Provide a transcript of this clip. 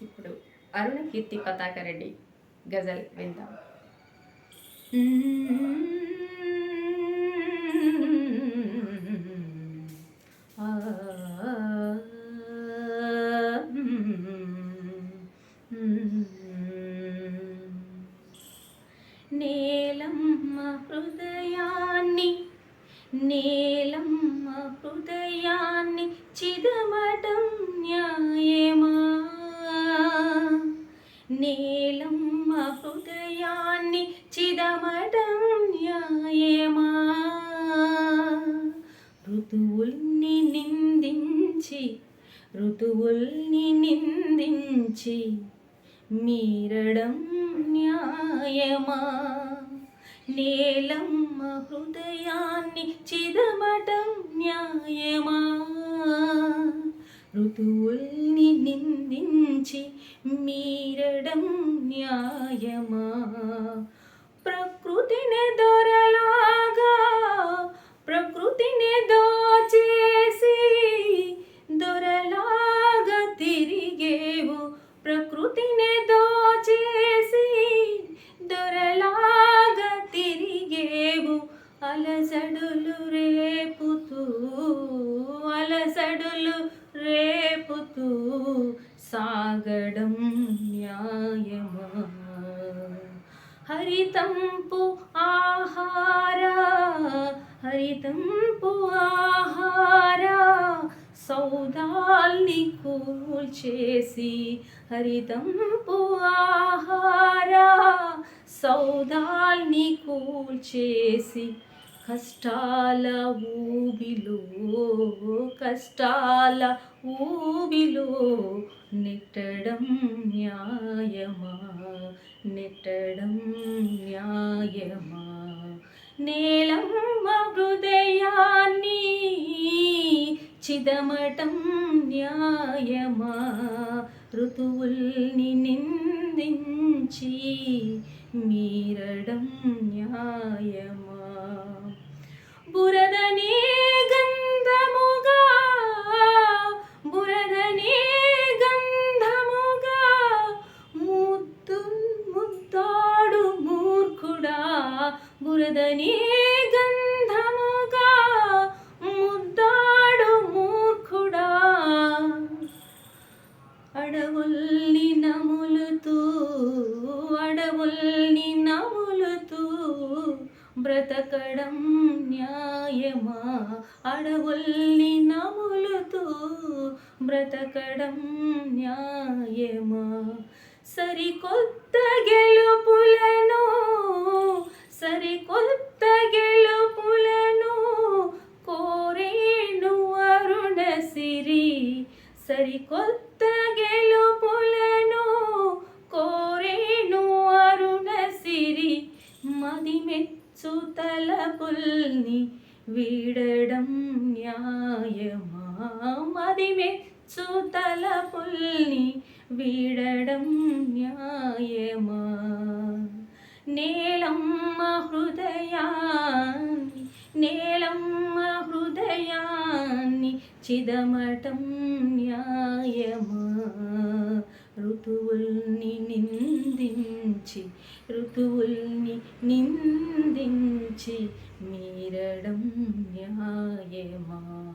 ఇప్పుడు అరుణ కీర్తి పతాక రెడ్డి గజల్ విందాం. నేలమ్మ హృదయాన్ని నేలమ్మ హృదయాన్ని చిదమటం చిదమటం న్యాయమా ఋతువుల్ని నిందించి ఋతువుల్ని నిందించి మీరడం న్యాయమా? నేలమ్మ హృదయాన్ని చిదమటం న్యాయమా? ఋతువుల్ని నిందించి మీరడం న్యాయమా? ప్రకృతిని దొరలాగా ప్రకృతిని దోచేసి దొరలాగా తిరిగేవు. ప్రకృతిని దోచేసి దొరలాగా తిరిగేవు. అలసడులు రేపుతూ అలసడులు రేపుతూ సాగడం న్యాయమా హరితంపు ఆహార హరితంపు ఆహార సౌదాల్ని కూల్చేసి హరితంపు ఆహార సౌదాల్ని కూల్చేసి కష్టాల ఊబిలో కష్టాల ఊబిలో నెట్టడం న్యాయమా? నెట్టడం న్యాయమా? నేలమ్మ హృదయాన్ని చిదమటం న్యాయమా? ఋతువుల్ని నిందించి మీరడం న్యాయ బురదనే గంధముగా ముద్దాడు మూర్ఖుడా అడవుల్ని నములుతూ అడవుల్ని నములుతూ బ్రతకడం న్యాయమా అడవుల్ని నములుతూ బ్రతకడం న్యాయమా సరికొత్త గెలుపులను సరికొత్త గెలుపులను కోరేను అరుణ సిరి. సరికొత్త గెలుపులను కోరేను అరుణ సిరి. మది మెచ్చు తలపుల్ని వీడడం న్యాయమా? మది మెచ్చు తలపుల్ని వీడడం న్యాయమా? నేలమ్మ హృదయాన్ని నేలమ్మ హృదయాన్ని చిదమటం న్యాయమా? ఋతువుల్ని నిందించి ఋతువుల్ని నిందించి మీరడం న్యాయమా?